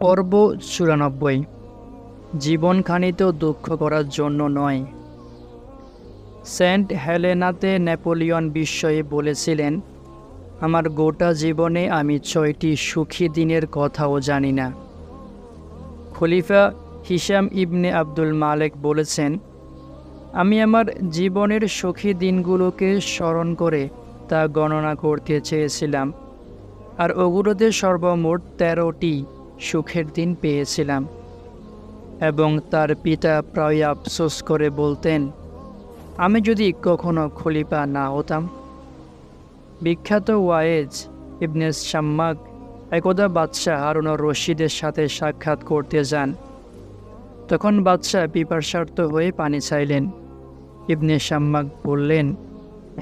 পর্ব চুরানব্বই। জীবনখানিতেও দুঃখ করার জন্য নয়। সেন্ট হেলেনাতে নেপোলিয়ন বিস্ময়ে বলেছিলেন, আমার গোটা জীবনে আমি ছয়টি সুখী দিনের কথাও জানি না। খলিফা হিসাম ইবনে আব্দুল মালেক বলেছেন, আমি আমার জীবনের সুখী দিনগুলোকে স্মরণ করে তা গণনা করতে চেয়েছিলাম, আর ওগুলোতে সর্বমোট তেরোটি সুখের দিন পেয়েছিলাম। এবং তার পিতা প্রায় আফসোস করে বলতেন, আমি যদি কখনো খলিফা না হতাম। বিখ্যাত ওয়ায়েজ ইবনে সাম্মাক একদা বাদশাহ হারুন রশিদের সাথে সাক্ষাৎ করতে যান। তখন বাদশাহ পিপাসার্থ হয়ে পানি চাইলেন। ইবনে সাম্মাক বললেন,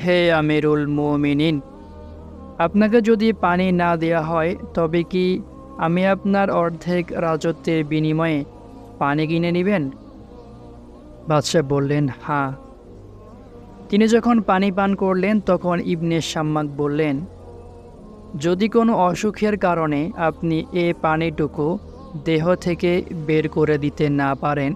হে আমিরুল মুমিনিন, আপনাকে যদি পানি না দেয়া হয় তবে কি আমি আপনার অর্ধেক রাজত্বের বিনিময়ে পানি কিনে নেবেন? বাদশাহ বললেন হ্যাঁ। তিনি যখন পানি পান করলেন, তখন ইবনে শাম্মাক বললেন, যদি কোনো অসুখের কারণে আপনি এ পানিটুকু দেহ থেকে বের করে দিতে না পারেন,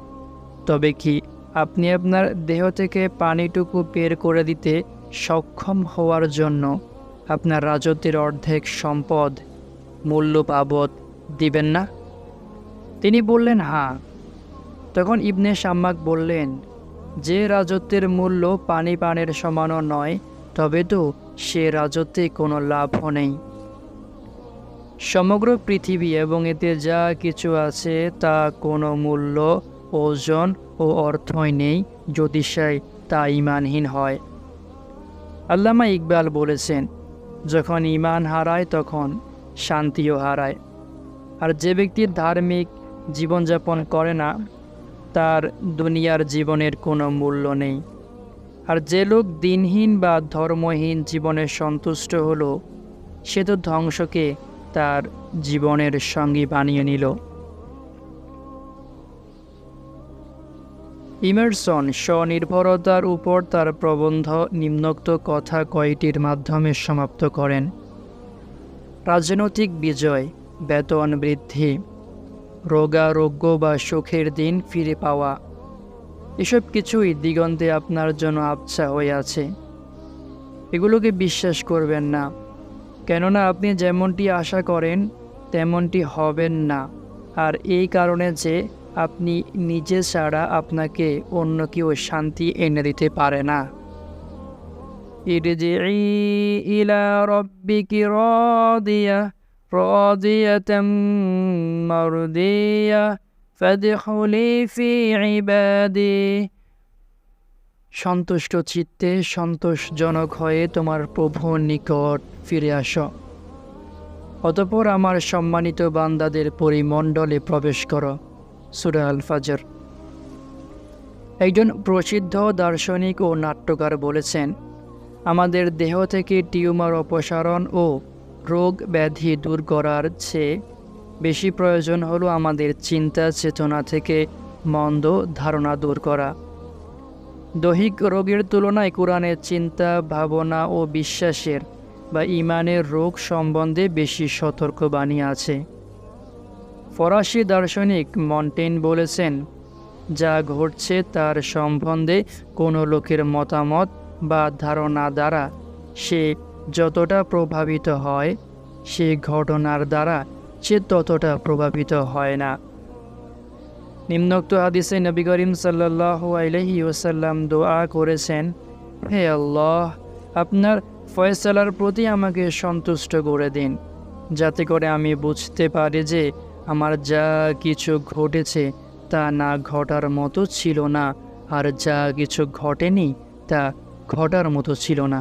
তবে কি আপনি আপনার দেহ থেকে পানিটুকু বের করে দিতে সক্ষম হওয়ার জন্য আপনার রাজত্বের অর্ধেক সম্পদ মূল্য বাবদ দিবেন না? তিনি বললেন হ্যাঁ তখন ইবনে শাম্মাক বললেন, যে রাজত্বের মূল্য পানি পানের সমানও নয়, তবে তো সে রাজত্বে কোনো লাভও নেই। সমগ্র পৃথিবী এবং এতে যা কিছু আছে তা কোনো মূল্য, ওজন ও অর্থই নেই, যদি সে তা ইমানহীন হয়। আল্লামা ইকবাল বলেছেন, যখন ইমান হারায় তখন শান্তিও হারায়। আর যে ব্যক্তির ধার্মিক জীবনযাপন করে না, তার দুনিয়ার জীবনের কোনো মূল্য নেই। আর যে লোক দিনহীন বা ধর্মহীন জীবনে সন্তুষ্ট হলো, সে তো ধ্বংসকে তার জীবনের সঙ্গী বানিয়ে নিল। ইমারসন স্বনির্ভরতার উপর তার প্রবন্ধ নিম্নোক্ত কথা কয়টির মাধ্যমে সমাপ্ত করেন? রাজনৈতিক বিজয়, বেতন বৃদ্ধি, রোগারোগ্য বা সুখের দিন ফিরে পাওয়া। এসব কিছুই দিগন্তে আপনার জন্য আবছা হয়ে আছে। এগুলোকে বিশ্বাস করবেন না। কেননা আপনি যেমনটি আশা করেন, তেমনটি হবেন না। আর এই কারণে যে আপনি নিজে ছাড়া আপনাকে অন্য কেউ শান্তি এনে দিতে পারে না। ইরজিই ইলা রব্বিকি রাদিয়া রাদিয়াতাম মারদিয়া ফাদখুলি ফি ইবাদি সন্তুষ্ট চিত্তে সন্তোষজনক হয়ে তোমার প্রভুর নিকট ফিরে আসো। অতপর আমার সম্মানিত বান্দাদের পরিমণ্ডলে প্রবেশ করো, সুরা আল ফাজর একজন প্রসিদ্ধ দার্শনিক ও নাট্যকার বলেছেন আমাদের দেহ থেকে টিউমার অপসারণ ও রোগ ব্যাধি দূর করার চেয়ে বেশি প্রয়োজন হলো আমাদের চিন্তা চেতনা থেকে মন্দ ধারণা দূর করা। দৈহিক রোগের তুলনায় কোরআনের চিন্তা, ভাবনা ও বিশ্বাসের বা ইমানের রোগ সম্বন্ধে বেশি সতর্কবাণী আছে। ফরাসি দার্শনিক মন্টেন বলেছেন, যা ঘটছে তার সম্বন্ধে কোনো লোকের মতামত বা ধারণা দ্বারা সে যতটা প্রভাবিত হয়, সে ঘটনার দ্বারা সে ততটা প্রভাবিত হয় না। নিম্নোক্ত হাদিসে নবী করিম সাল্লাহ ওসাল্লাম দোয়া করেছেন, হে আল্লাহ, আপনার ফয়সালার প্রতি আমাকে সন্তুষ্ট করে দিন, যাতে করে আমি বুঝতে পারি যে আমার যা কিছু ঘটেছে তা না ঘটার মতো ছিল না, আর যা কিছু ঘটেনি তা ঘটার মতো ছিল না।